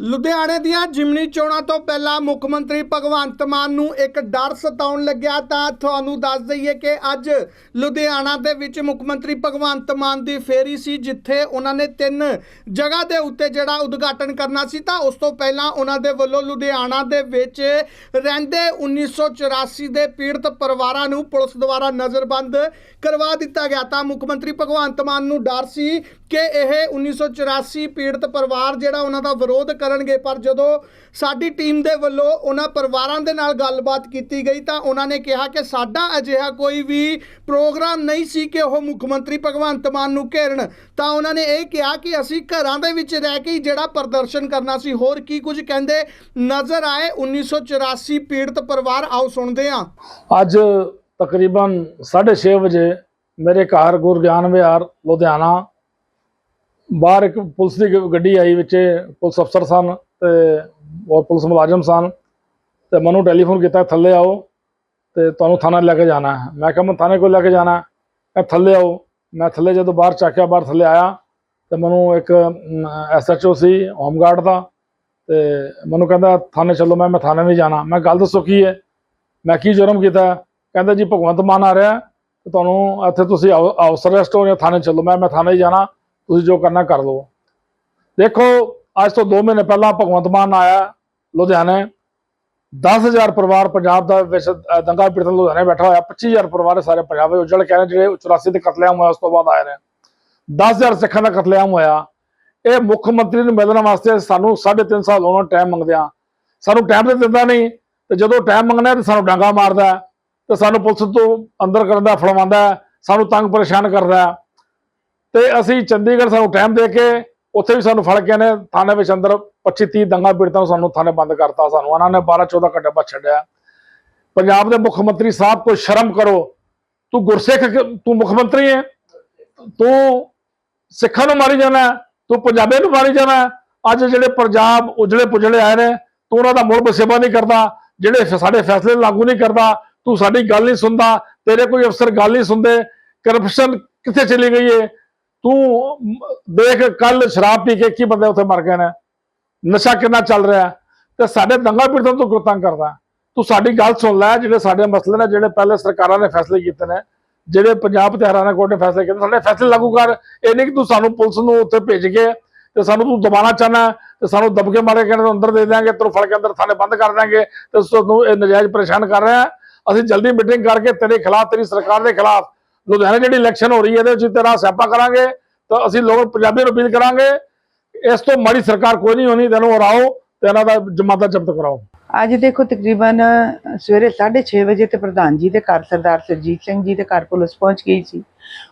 ਲੁਧਿਆਣੇ ਦੀਆਂ ਜਿਮਨੀ ਚੋਣਾਂ ਤੋਂ ਪਹਿਲਾਂ ਮੁੱਖ ਮੰਤਰੀ ਭਗਵੰਤ ਮਾਨ ਨੂੰ ਇੱਕ ਡਰ ਸਤਾਉਣ ਲੱਗਿਆ ਤਾਂ ਤੁਹਾਨੂੰ ਦੱਸ ਦਈਏ ਕਿ ਅੱਜ ਲੁਧਿਆਣਾ ਦੇ ਵਿੱਚ ਮੁੱਖ ਮੰਤਰੀ ਭਗਵੰਤ ਮਾਨ ਦੀ ਫੇਰੀ ਸੀ, ਜਿੱਥੇ ਉਹਨਾਂ ਨੇ ਤਿੰਨ ਜਗ੍ਹਾ ਦੇ ਉੱਤੇ ਜਿਹੜਾ ਉਦਘਾਟਨ ਕਰਨਾ ਸੀ ਤਾਂ ਉਸ ਤੋਂ ਪਹਿਲਾਂ ਉਹਨਾਂ ਦੇ ਵੱਲੋਂ ਲੁਧਿਆਣਾ ਦੇ ਵਿੱਚ ਰਹਿੰਦੇ 1984 ਦੇ ਪੀੜਤ ਪਰਿਵਾਰਾਂ ਨੂੰ ਪੁਲਿਸ ਦੁਆਰਾ ਨਜ਼ਰਬੰਦ ਕਰਵਾ ਦਿੱਤਾ ਗਿਆ ਤਾਂ ਮੁੱਖ ਮੰਤਰੀ ਭਗਵੰਤ ਮਾਨ ਨੂੰ ਡਰ ਸੀ ਕਿ ਇਹ 1984 ਪੀੜਤ ਪਰਿਵਾਰ ਜਿਹੜਾ ਉਹਨਾਂ ਦਾ ਵਿਰੋਧ ਕਰਨਗੇ, ਪਰ ਜਦੋਂ ਸਾਡੀ ਟੀਮ ਦੇ ਵੱਲੋਂ ਉਹਨਾਂ ਪਰਿਵਾਰਾਂ ਦੇ ਨਾਲ ਗੱਲਬਾਤ ਕੀਤੀ ਗਈ ਤਾਂ ਉਹਨਾਂ ਨੇ ਕਿਹਾ ਕਿ ਸਾਡਾ ਅਜਿਹਾ ਕੋਈ ਵੀ ਪ੍ਰੋਗਰਾਮ ਨਹੀਂ ਸੀ ਕਿ ਉਹ ਮੁੱਖ ਮੰਤਰੀ ਭਗਵੰਤ ਮਾਨ ਨੂੰ ਘੇਰਨ। ਤਾਂ ਉਹਨਾਂ ਨੇ ਇਹ ਕਿਹਾ ਕਿ ਅਸੀਂ ਘਰਾਂ ਦੇ ਵਿੱਚ ਰਹਿ ਕੇ ਜਿਹੜਾ ਪ੍ਰਦਰਸ਼ਨ ਕਰਨਾ ਸੀ, ਹੋਰ ਕੀ ਕੁਝ ਕਹਿੰਦੇ? ਨਜ਼ਰ ਆਏ 1984 ਪੀੜਤ ਪਰਿਵਾਰ, ਆਓ ਸੁਣਦੇ ਹਾਂ। ਅੱਜ ਤਕਰੀਬਨ 6:30 ਵਜੇ ਮੇਰੇ ਘਰ ਗੁਰਗਿਆਨ ਵਿਹਾਰ, ਲੁਧਿਆਣਾ ਬਾਹਰ ਇੱਕ ਪੁਲਿਸ ਦੀ ਗ- ਗੱਡੀ ਆਈ ਵਿੱਚ, ਪੁਲਿਸ ਅਫਸਰ ਸਨ ਤੇ ਉਹ ਪੁਲਿਸ ਮੁਲਾਜ਼ਮ ਸਨ ਤੇ ਮੈਨੂੰ ਟੈਲੀਫੋਨ ਕੀਤਾ, ਥੱਲੇ ਆਓ ਤੇ ਤੁਹਾਨੂੰ ਥਾਣਾ ਲੈ ਕੇ ਜਾਣਾ ਹੈ। ਮੈਂ ਕਿਹਾ, ਮੈਂ ਥਾਣੇ ਕੋਲ ਲੈ ਕੇ ਜਾਣਾ ਹੈ। ਮੈਂ ਥੱਲੇ ਆਓ। ਮੈਂ ਥੱਲੇ ਜਦੋਂ ਬਾਹਰ ਚੱਕਿਆ, ਬਾਹਰ ਥੱਲੇ ਆਇਆ ਤੇ ਮੈਨੂੰ ਇੱਕ ਐਸਐਚਓ ਸੀ, ਹੋਮਗਾਰਡ ਦਾ ਤੇ ਮੈਨੂੰ ਕਹਿੰਦਾ, ਥਾਣੇ ਚੱਲੋ, ਮੈਂ ਮੈਂ ਥਾਣੇ ਨਹੀਂ ਜਾਣਾ। ਮੈਂ ਗੱਲ ਦੱਸੋ ਕੀ ਹੈ? ਮੈਂ ਕੀ ਜੁਰਮ ਕੀਤਾ? ਕਹਿੰਦਾ, ਜੀ, ਭਗਵੰਤ ਮਾਨ ਆ ਰਿਹਾ ਤੁਹਾਨੂੰ ਇੱਥੇ ਤੁਸੀਂ ਹਾਊਸ ਅਰੈਸਟ ਹੋ ਜਾਂ ਥਾਣੇ ਚੱਲੋ। ਮੈਂ ਮੈਂ ਥਾਣੇ ਹੀ ਜਾਣਾ। ਤੁਸੀਂ ਜੋ ਕਰਨਾ ਕਰ ਲਓ। ਦੇਖੋ ਅੱਜ ਤੋਂ 2 ਮਹੀਨੇ ਪਹਿਲਾਂ ਭਗਵੰਤ ਮਾਨ ਆਇਆ ਲੁਧਿਆਣੇ। 10000 ਪਰਿਵਾਰ ਪੰਜਾਬ ਦਾ ਵਿੱਚ ਦੰਗਾ ਪੀੜਤ ਲੁਧਿਆਣੇ ਬੈਠਾ ਹੋਇਆ। 25000 ਪਰਿਵਾਰ ਸਾਰੇ ਪੰਜਾਬ ਵਿੱਚ ਉਜੜ ਕੇ ਆਏ ਜਿਹੜੇ 84 ਦੇ ਕਤਲੇਆਮ ਹੋਇਆ ਉਸ ਤੋਂ ਬਾਅਦ ਆਏ ਨੇ। 10000 ਸਿੱਖਾਂ ਦਾ ਕਤਲੇਆਮ ਹੋਇਆ। ਇਹ ਮੁੱਖ ਮੰਤਰੀ ਨੂੰ ਮਿਲਣ ਵਾਸਤੇ ਸਾਨੂੰ 3.5 ਸਾਲ ਉਹਨਾਂ ਟਾਈਮ ਮੰਗਦੇ ਆ। ਸਾਨੂੰ ਟਾਈਮ ਤੇ ਦਿੰਦਾ ਨਹੀਂ। ਤੇ ਜਦੋਂ ਟਾਈਮ ਮੰਗਣਾ ਤੇ ਸਾਨੂੰ ਡਾਂਗਾ ਮਾਰਦਾ ਹੈ, ਤੇ ਸਾਨੂੰ ਪੁਲਿਸ ਤੋਂ ਅੰਦਰ ਕਰਨ ਦਾ ਫੜਵਾਉਂਦਾ ਸਾਨੂੰ ਤੰਗ ਪਰੇਸ਼ਾਨ ਕਰਦਾ ਤੇ ਅਸੀਂ ਚੰਡੀਗੜ੍ਹ ਸਾਨੂੰ ਟਾਈਮ ਦੇ ਕੇ ਉੱਥੇ ਵੀ ਸਾਨੂੰ ਫੜ ਕੇ ਨੇ ਥਾਣੇ ਵਿੱਚ ਅੰਦਰ 25 30 ਦੰਗਾ ਪੀੜਤਾਂ ਨੂੰ ਸਾਨੂੰ ਥਾਣੇ ਬੰਦ ਕਰਤਾ ਸਾਨੂੰ। ਉਹਨਾਂ ਨੇ 12 14 ਘੰਟੇ ਬਾਅਦ ਛੱਡਿਆ। ਪੰਜਾਬ ਦੇ ਮੁੱਖ ਮੰਤਰੀ ਸਾਹਿਬ ਕੋਈ ਸ਼ਰਮ ਕਰੋ। ਤੂੰ ਗੁਰਸਿੱਖ ਤੂੰ ਮੁੱਖ ਮੰਤਰੀ ਹੈ। ਤੂੰ ਸਿੱਖਾਂ ਨੂੰ ਮਾਰੀ ਜਾਣਾ ਤੂੰ ਪੰਜਾਬੀਆਂ ਨੂੰ ਮਾਰੀ ਜਾਣਾ ਅੱਜ ਜਿਹੜੇ ਪੰਜਾਬ ਉਜਲੇ ਪੁਜਲੇ ਆਏ ਨੇ, ਤੂੰ ਉਹਨਾਂ ਦਾ ਮੁੜ ਬਸੇਬਾ ਨਹੀਂ ਕਰਦਾ। ਜਿਹੜੇ ਸਾਡੇ ਫੈਸਲੇ ਲਾਗੂ ਨਹੀਂ ਕਰਦਾ। ਤੂੰ ਸਾਡੀ ਗੱਲ ਨਹੀਂ ਸੁਣਦਾ। ਤੇਰੇ ਕੋਈ ਅਫਸਰ ਗੱਲ ਨਹੀਂ ਸੁਣਦੇ। ਕਰਪਸ਼ਨ ਕਿੱਥੇ ਚਲੀ ਗਈ ਏ? ਤੂੰ ਦੇਖ ਕੱਲ ਸ਼ਰਾਬ ਪੀ ਕੇ ਕੀ ਬੰਦੇ ਉੱਥੇ ਮਰ ਗਏ ਨੇ? ਨਸ਼ਾ ਕਿੰਨਾ ਚੱਲ ਰਿਹਾ? ਤੇ ਸਾਡੇ ਦੰਗਾ ਪੀੜਤਾਂ ਤੋਂ ਕਿਉਂ ਕਰਦਾ? ਤੂੰ ਸਾਡੀ ਗੱਲ ਸੁਣ ਲੈ, ਜਿਹੜੇ ਸਾਡੇ ਮਸਲੇ ਨੇ, ਜਿਹੜੇ ਪਹਿਲੇ ਸਰਕਾਰਾਂ ਨੇ ਫੈਸਲੇ ਕੀਤੇ ਨੇ, ਜਿਹੜੇ ਪੰਜਾਬ ਤੇ ਹਰਿਆਣਾ ਕੋਰਟ ਨੇ ਫੈਸਲੇ ਕੀਤੇ ਸਾਡੇ ਫੈਸਲੇ ਲਾਗੂ ਕਰ ਇਹ ਨਹੀਂ ਕਿ ਤੂੰ ਸਾਨੂੰ ਪੁਲਿਸ ਨੂੰ ਉੱਥੇ ਭੇਜ ਕੇ ਤੇ ਸਾਨੂੰ ਤੂੰ ਦਬਾਣਾ ਚਾਹਨਾ ਤੇ ਸਾਨੂੰ ਦਬਕੇ ਮਾਰੇ ਕੇ ਅੰਦਰ ਦੇ ਦਿਆਂਗੇ ਤੈਨੂੰ ਫੜ ਕੇ ਅੰਦਰ ਥਾਣੇ ਬੰਦ ਕਰ ਦਿਆਂਗੇ, ਤੇ ਤੁਹਾਨੂੰ ਇਹ ਨਜਾਇਜ਼ ਪਰੇਸ਼ਾਨ ਕਰ ਰਿਹਾ ਹੈ। ਅਸੀਂ ਜਲਦੀ ਮੀਟਿੰਗ ਕਰਕੇ ਤੇਰੇ ਖਿਲਾਫ, ਤੇਰੀ ਸਰਕਾਰ ਦੇ ਖਿਲਾਫ ਲੁਧਿਆਣੇ ਜਿਹੜੀ ਇਲੈਕਸ਼ਨ ਹੋ ਰਹੀ ਹੈ, ਇਹਦੇ ਵਿੱਚ ਤੇਰਾ ਸਿਆਪਾ ਕਰਾਂਗੇ, ਤਾਂ ਅਸੀਂ ਲੋਕ ਪੰਜਾਬੀ ਨੂੰ ਅਪੀਲ ਕਰਾਂਗੇ, ਇਸ ਤੋਂ ਮਾੜੀ ਸਰਕਾਰ ਕੋਈ ਨਹੀਂ ਹੋਣੀ, ਤੈਨੂੰ ਹਰਾਓ ਤੇ ਇਹਨਾਂ ਦਾ ਜਮਾਤਾ ਜ਼ਬਤ ਕਰਾਓ। ਅੱਜ ਦੇਖੋ, ਤਕਰੀਬਨ ਸਵੇਰੇ 6:30 ਵਜੇ ਤੇ ਪ੍ਰਧਾਨ ਜੀ ਦੇ ਘਰ, ਸਰਦਾਰ ਸਰਜੀਤ ਸਿੰਘ ਜੀ ਦੇ ਘਰ ਪੁਲਿਸ ਪਹੁੰਚ ਗਈ ਸੀ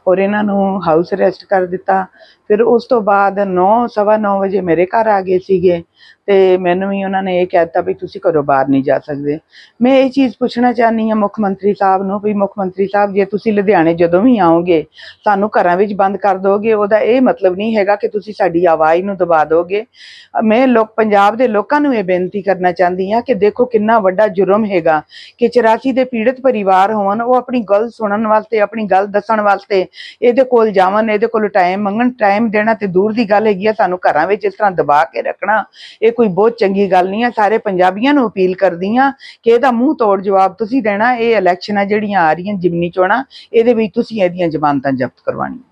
ਔਰ ਇਹਨਾਂ ਨੂੰ ਹਾਊਸ ਅਰੈਸਟ ਕਰ ਦਿੱਤਾ। ਫਿਰ ਉਸ ਤੋਂ ਬਾਅਦ 9:30 ਵਜੇ ਮੇਰੇ ਘਰ ਆ ਗਏ ਸੀਗੇ ਤੇ ਮੈਨੂੰ ਵੀ ਉਹਨਾਂ ਨੇ ਇਹ ਕਹਿ ਦਿੱਤਾ ਵੀ ਤੁਸੀਂ ਘਰੋਂ ਬਾਹਰ ਨਹੀਂ ਜਾ ਸਕਦੇ। ਮੈਂ ਇਹ ਚੀਜ਼ ਪੁੱਛਣਾ ਚਾਹਨੀ ਹਾਂ ਮੁੱਖ ਮੰਤਰੀ ਸਾਹਿਬ ਨੂੰ ਵੀ ਮੁੱਖ ਮੰਤਰੀ ਸਾਹਿਬ, ਜੇ ਤੁਸੀਂ ਲੁਧਿਆਣੇ ਜਦੋਂ ਵੀ ਆਓਗੇ, ਸਾਨੂੰ ਘਰਾਂ ਵਿੱਚ ਬੰਦ ਕਰ ਦੋਗੇ, ਉਹਦਾ ਇਹ ਮਤਲਬ ਨਹੀਂ ਹੈਗਾ ਕਿ ਤੁਸੀਂ ਸਾਡੀ ਆਵਾਜ਼ ਨੂੰ ਦਬਾ ਦੋਗੇ। ਮੈਂ ਲੋਕ, ਪੰਜਾਬ ਦੇ ਲੋਕਾਂ ਨੂੰ ਇਹ ਬੇਨਤੀ ਕਰਨਾ ਚਾਹੁੰਦੀ ਹਾਂ ਕਿ ਦੇਖੋ ਕਿੰਨਾ ਵੱਡਾ ਜੁਰਮ ਹੈਗਾ ਕਿ 84 ਦੇ ਪੀੜਤ ਪਰਿਵਾਰ ਹੋਣ, ਉਹ ਆਪਣੀ ਗੱਲ ਸੁਣਨ ਵਾਸਤੇ, ਆਪਣੀ ਗੱਲ ਦੱਸਣ ਵਾਸਤੇ ਇਹਦੇ ਕੋਲ ਜਾਵਣ, ਇਹਦੇ ਕੋਲ ਟਾਈਮ ਮੰਗਣ ਟਾਈਮ ਦੇਣਾ ਤੇ ਦੂਰ ਦੀ ਗੱਲ ਹੈਗੀ ਆ ਸਾਨੂੰ ਘਰਾਂ ਵਿੱਚ ਇਸ ਤਰ੍ਹਾਂ ਦਬਾ ਕੇ ਰੱਖਣਾ, ਇਹ ਕੋਈ ਬਹੁਤ ਚੰਗੀ ਗੱਲ ਨਹੀਂ ਆ। ਸਾਰੇ ਪੰਜਾਬੀਆਂ ਨੂੰ ਅਪੀਲ ਕਰਦੀ ਆ ਕਿ ਇਹਦਾ ਮੂੰਹ ਤੋੜ ਜਵਾਬ ਤੁਸੀਂ ਦੇਣਾ, ਇਹ ਇਲੈਕਸ਼ਨਾਂ ਜਿਹੜੀਆਂ ਆ ਰਹੀਆਂ ਜਿਮਨੀ ਚੋਣਾਂ, ਇਹਦੇ ਵਿੱਚ ਤੁਸੀਂ ਇਹਦੀਆਂ ਜ਼ਮਾਨਤਾਂ ਜ਼ਬਤ ਕਰਵਾਉਣੀਆਂ।